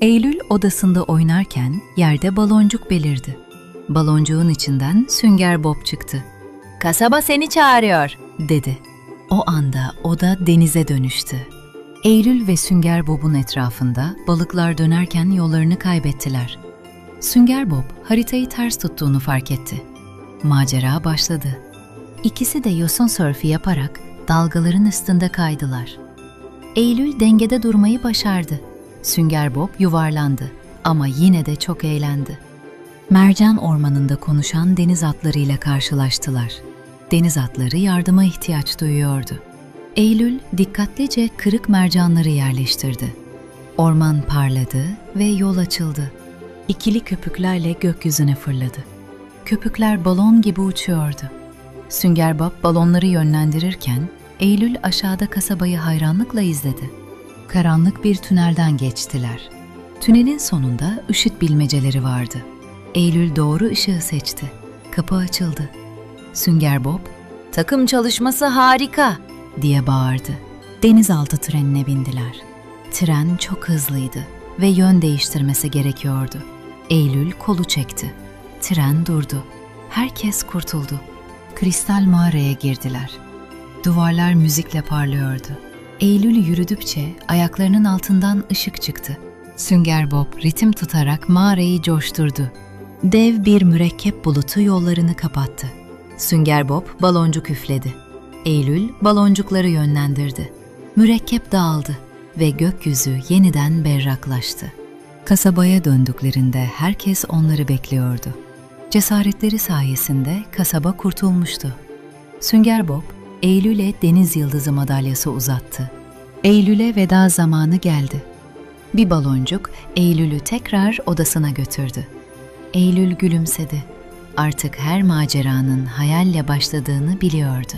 Eylül odasında oynarken yerde baloncuk belirdi. Baloncuğun içinden Sünger Bob çıktı. "Kasaba seni çağırıyor." dedi. O anda oda denize dönüştü. Eylül ve Sünger Bob'un etrafında balıklar dönerken yollarını kaybettiler. Sünger Bob haritayı ters tuttuğunu fark etti. Macera başladı. İkisi de yosun sörfü yaparak dalgaların üstünde kaydılar. Eylül dengede durmayı başardı. Sünger Bob yuvarlandı ama yine de çok eğlendi. Mercan ormanında konuşan deniz atlarıyla karşılaştılar. Deniz atları yardıma ihtiyaç duyuyordu. Eylül dikkatlice kırık mercanları yerleştirdi. Orman parladı ve yol açıldı. İkili köpüklerle gökyüzüne fırladı. Köpükler balon gibi uçuyordu. Sünger Bob balonları yönlendirirken Eylül aşağıda kasabayı hayranlıkla izledi. Karanlık bir tünelden geçtiler. Tünelin sonunda ışık bilmeceleri vardı. Eylül doğru ışığı seçti. Kapı açıldı. Sünger Bob, "Takım çalışması harika!" diye bağırdı. Denizaltı trenine bindiler. Tren çok hızlıydı ve yön değiştirmesi gerekiyordu. Eylül kolu çekti. Tren durdu. Herkes kurtuldu. Kristal mağaraya girdiler. Duvarlar müzikle parlıyordu. Eylül yürüdükçe ayaklarının altından ışık çıktı. Sünger Bob ritim tutarak mağarayı coşturdu. Dev bir mürekkep bulutu yollarını kapattı. Sünger Bob baloncuk üfledi. Eylül baloncukları yönlendirdi. Mürekkep dağıldı ve gökyüzü yeniden berraklaştı. Kasabaya döndüklerinde herkes onları bekliyordu. Cesaretleri sayesinde kasaba kurtulmuştu. Sünger Bob, Eylül'e Deniz Yıldızı madalyası uzattı. Eylül'e veda zamanı geldi. Bir baloncuk Eylül'ü tekrar odasına götürdü. Eylül gülümsedi. Artık her maceranın hayalle başladığını biliyordu.